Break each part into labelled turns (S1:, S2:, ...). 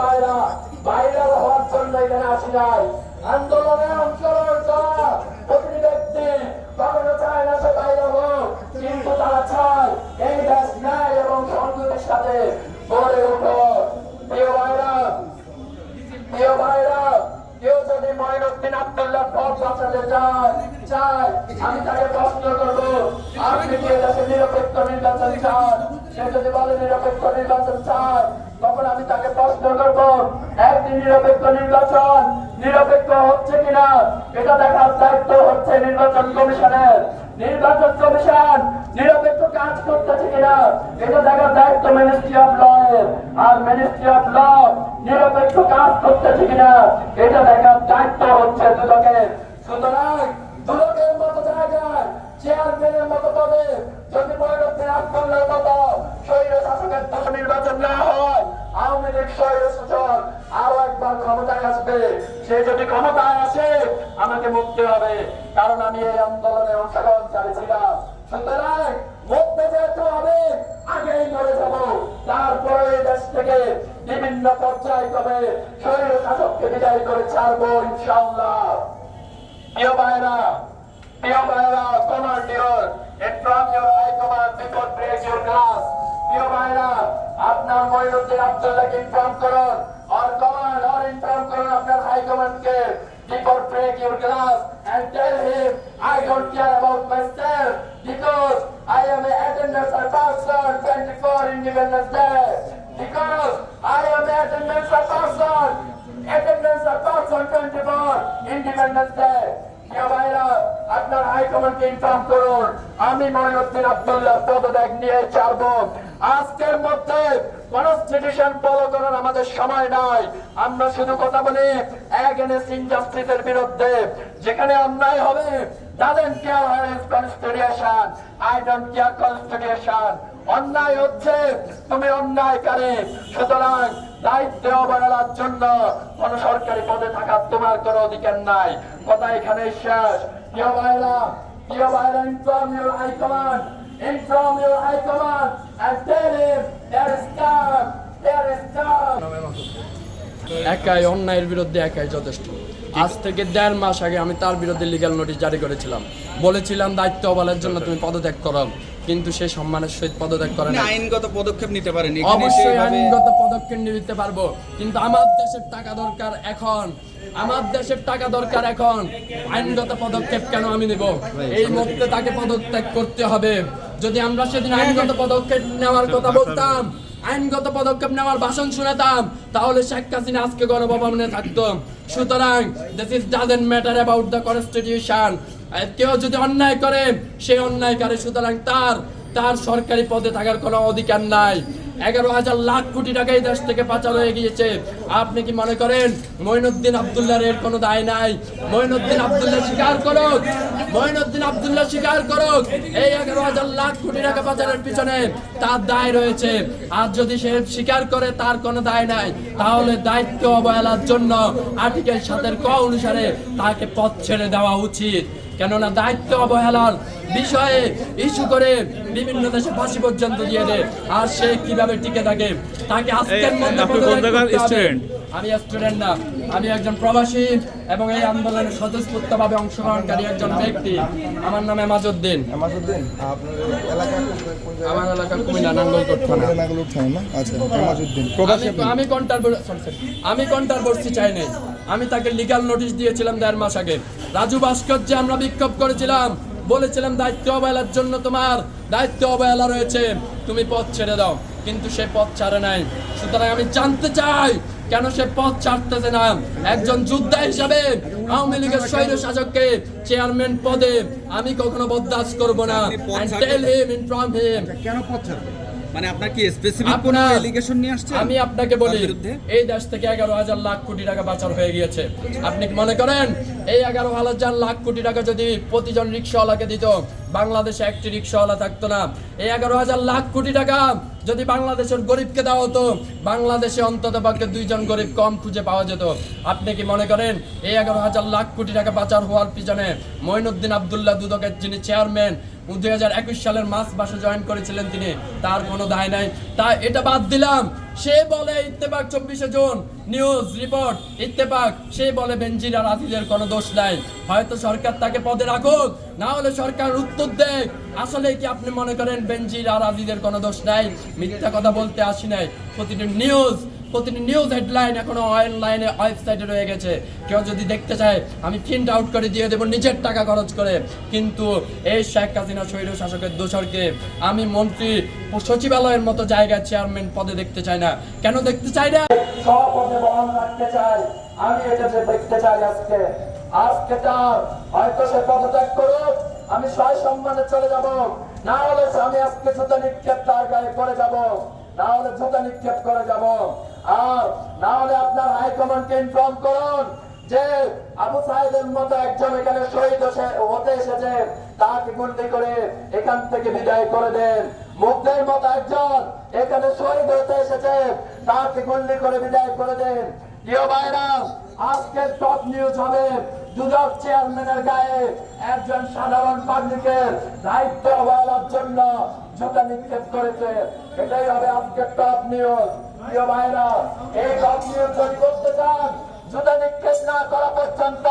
S1: ভাইরা ভাইরাল হওয়ার জন্য এখানে আসি নাই। আন্দোলনে অংশগ্রহণ করা প্রতিটি ব্যক্তি কখনো চায় না সে বাইরে হোক, কিন্তু তারা চায় এই দেশ ন্যায় নিরপেক্ষ নির্বাচন চান? সে যদি বলে নিরপেক্ষ নির্বাচন চায় তখন আমি তাকে প্রশ্ন করব একদিন নিরপেক্ষ নির্বাচন। নিরপেক্ষ হচ্ছে কিনা? এটা দেখার দায়িত্ব হচ্ছে নির্বাচন কমিশনের। নির্বাচন কমিশন নিরপেক্ষ কাজ করতেছে কিনা? এটা দেখার দায়িত্ব মিনিস্ট্রি অফ ল আর মিনিস্ট্রি অফ ল নিরপেক্ষ কাজ করতেছে কিনা? এটা দেখার দায়িত্ব হচ্ছে দুদকের। সুতরাং সে যদি ক্ষমতায় আসে, আমাকে মুক্তি হবে। কারণ আমি এই আন্দোলনে অংশগ্রহণ চালিয়েছিলাম সুতরাং মুক্তি যেতে হবে, আগেই মরে যাব। তারপরে দেশ থেকে বিভিন্ন স্বৈর শাসককে বিদায় করে ছাড়বো ইনশাল্লাহ প্রিয় ভাইরা প্রিয় ভাইরা command before break your প্রিয় ভাইরা, আপনার মঈনুদ্দিন আব্দুল্লাহকে ইনফর্ম করুন। or command or in turn call up your high command cave. Deeper your glass and tell him, I don't care about myself because I am an attendance of Pakistan 24 Independence Day. Because I am an attendance of Pakistan, attendance of Pakistan 24 Independence Day. আমি আবদুল্লাহ পদত্যাগ নিয়ে ছাড়বো। আজকের মধ্যে constitution follow করার আমাদের সময় নাই। আমরা শুধু কথা বলি এগেনস্ট ইন্ডাস্ট্রিজের বিরুদ্ধে, যেখানে অন্যায় হবে। Doesn't care where is constitution. I don't care constitution. অন্যায় হচ্ছে, তুমি অন্যায়কারী সুতরাং দায়িত্ব অবহেলার জন্য কোন সরকারি পদে থাকার তোমার কোন অধিকার নাই। কথা এখানে শেষ। প্রিয় ভাইরা প্রিয় ভাইরা inform your high command inform your high command and tell him there is time there is time
S2: একাই অন্যায়ের বিরুদ্ধে একাই যথেষ্ট। আজ থেকে দেড় মাস আগে আমি তার বিরুদ্ধে লিগ্যাল নোটিশ জারি করেছিলাম। বলেছিলাম দায়িত্ব অবহেলার জন্য তুমি পদত্যাগ করো কিন্তু সে সম্মানের সহিত পদত্যাগ করে
S3: আইনগত পদক্ষেপ নিতে পারেন।
S2: অবশ্যই আইনগত পদক্ষেপ নিতে পারব কিন্তু আমার দেশের টাকা দরকার এখন। আমার দেশের টাকা দরকার এখন। আইনগত পদক্ষেপ কেন আমি নেব? এই মুহূর্তে তাকে পদত্যাগ করতে হবে। যদি আমরা সেদিন আইনগত পদক্ষেপ নেওয়ার কথা বলতাম আইনগত পদক্ষেপ নেওয়ার ভাষণ শুনতাম, তাহলে শেখ হাসিনা আজকে গণভবনে থাকতো। সুতরাং this is doesn't matter about the constitution কেউ যদি অন্যায় করে সে অন্যায় করে সুতরাং তার তার সরকারি পদে থাকার কোনো অধিকার নাই। এগারো হাজার লাখ কোটি টাকা এই দেশ থেকে পাচার হয়ে গিয়েছে। আপনি কি মনে করেন, মঈনুদ্দিন আবদুল্লাহর এর কোনো দায় নাই? মঈনুদ্দিন আবদুল্লাহ স্বীকার করুক, মঈনুদ্দিন আবদুল্লাহ স্বীকার করুক, এই এগারো হাজার লাখ কোটি টাকা পাচারের পিছনে তার দায় রয়েছে। আর যদি সে স্বীকার করে, তার কোনো দায় নাই। তাহলে দায়িত্ব অবহেলার জন্য আর্টিকেল সাতের ক অনুসারে তাকে পথ ছেড়ে দেওয়া উচিত। কেননা দায়িত্ব অবহেলার বিষয়ে ইস্যু করে বিভিন্ন দেশে ফাঁসি পর্যন্ত দিয়ে দেয়। আর সে কীভাবে টিকে থাকে তাকে আজকের মধ্যে? আমি স্টুডেন্ট না আমি একজন প্রবাসী এবং এই আন্দোলনে স্বতঃস্ফূর্তভাবে অংশগ্রহণকারী একজন ব্যক্তি। আমার নাম এমাজউদ্দিন।
S4: আপনার এলাকা জায়গায়?
S2: আমার এলাকা কুমিল্লা নাঙ্গলকোট থানা।
S4: নাগলুর থানা আচ্ছা আমাজউদ্দিন
S2: আমি আমি কন্টার আমি কন্টার বর্ষি চাই নাই আমি তাকে লিগাল নোটিশ দিয়েছিলাম দেড় মাস আগে। রাজু ভাস্কর্যে আমরা বিক্ষোভ করেছিলাম বলেছিলাম দায়িত্ব অবহেলার জন্য তোমার দায়িত্ব অবহেলা রয়েছে। তুমি পথ ছেড়ে দাও। কিন্তু সে পথ ছাড়ে নাই। সুতরাং আমি জানতে চাই কেন সে পথ ছাড়তেছে না? একজন যোদ্ধা হিসাবে আওয়ামী লীগের স্বৈর শাসককে চেয়ারম্যান পদে আমি কখনো বরদাস্ত করব না। And
S3: ছাড়তে-
S2: tell him, inform him
S3: মানে আপনার কি স্পেসিফিক কোনো এলিগেশন নিয়ে আসছেন?
S2: আমি আপনাকে বলি এই দেশ থেকে এগারো হাজার লাখ কোটি টাকা পাচার হয়ে গিয়েছে। আপনি কি মনে করেন এই এগারো হাজার লাখ কোটি টাকা যদি প্রতিজন রিক্সাওয়ালাকে দিত বাংলাদেশে একটি রিক্সাওয়ালা থাকতো না। এই এগারো হাজার লাখ কোটি টাকা যদি বাংলাদেশের গরিবকে দেওয়া হতো, বাংলাদেশে অন্তত পক্ষে দুইজন গরিব কম খুঁজে পাওয়া যেত। আপনি কি মনে করেন, এই এগারো হাজার লাখ কোটি টাকা পাচার হওয়ার পিছনে মঈনুদ্দিন আবদুল্লাহ দুদকের যিনি চেয়ারম্যান দুই হাজার একুশ সালের জয়েন করেছিলেন তিনি, তার কোনো দায় নাই। তা এটা বাদ দিলাম। সে বলে ইত্তেফাক চব্বিশে জুন, নিউজ রিপোর্ট, ইত্তেফাক। সে বলে বেঞ্জির আর আজিজের কোনো দোষ নাই। হয়তো সরকার তাকে পদে রাখুক, না হলে সরকার উত্তর দেখ আসলে কি আপনি মনে করেন বেঞ্জির আর আজিজের কোনো দোষ নাই? মিথ্যা কথা বলতে আসি নাই। প্রতিটি নিউজ প্রতিটি নিউজ হেডলাইন এখনও অনলাইনে ওয়েবসাইটে রয়ে গেছে। কেউ যদি দেখতে চায়, আমি প্রিন্ট আউট করে দিয়ে দেবো নিজের টাকা খরচ করে। কিন্তু এই শেখ হাসিনা স্বৈর শাসকের দোসরকে আমি মন্ত্রী, সচিবালয়ের মতো জায়গায় চেয়ারম্যান পদে দেখতে চাই না। কেন দেখতে চাই না?
S1: বহন রাখতে চাই। আমি এটা দেখতে চাই আজকে। আজকে তার, হয়তো সে পদত্যাগ করুক আমি সয় সম্মানে চলে যাব। না হলে আমি আজকে জুতা নিক্ষেপ তার গায়ে করে যাব। না হলে জুতা নিক্ষেপ করে যাব। আর না হলে আপনার হাইকমান্ডকে ইনফর্ম করুন যে আবু সাহেদের মতো একজন এখানে শহীদ হতে এসেছে। তাকে গুন্ডি করে এখান থেকে বিদায় করে দেন। মুগ্ধের মতো একজন এখানে শহীদ হতে এসেছে। তাকে গুন্ডি করে বিদায় করে দেন। প্রিয় ভাইরা, আজকের টপ নিউজ হবে দুদক চেয়ারম্যানের গায়ে একজন সাধারণ পাবলিকের দায়িত্ব অবহেলার জন্য জুতা নিক্ষেপ করেছে। এটাই হবে টপ নিউজ প্রিয় ভাইরা এই টপ নিউজ যদি করতে চান, জুতা নিক্ষেপ না করা পর্যন্ত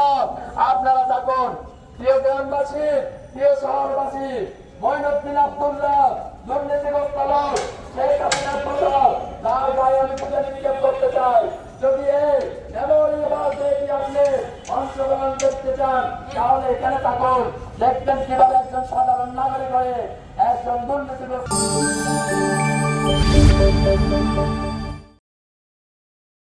S1: আপনারা থাকুন। প্রিয় গ্রামবাসী, প্রিয় শহরবাসী মঈনুদ্দিন আব্দুল্লাহ মতো তার গায়ে আমি জুতা নিক্ষেপ করতে চাই। যদি এই আপনি অংশগ্রহণ করতে চান তাহলে এখানে থাকুন। দেখবেন কীভাবে একজন সাধারণ নাগরিক হয়ে একজন দুর্নীতিগ্রস্ত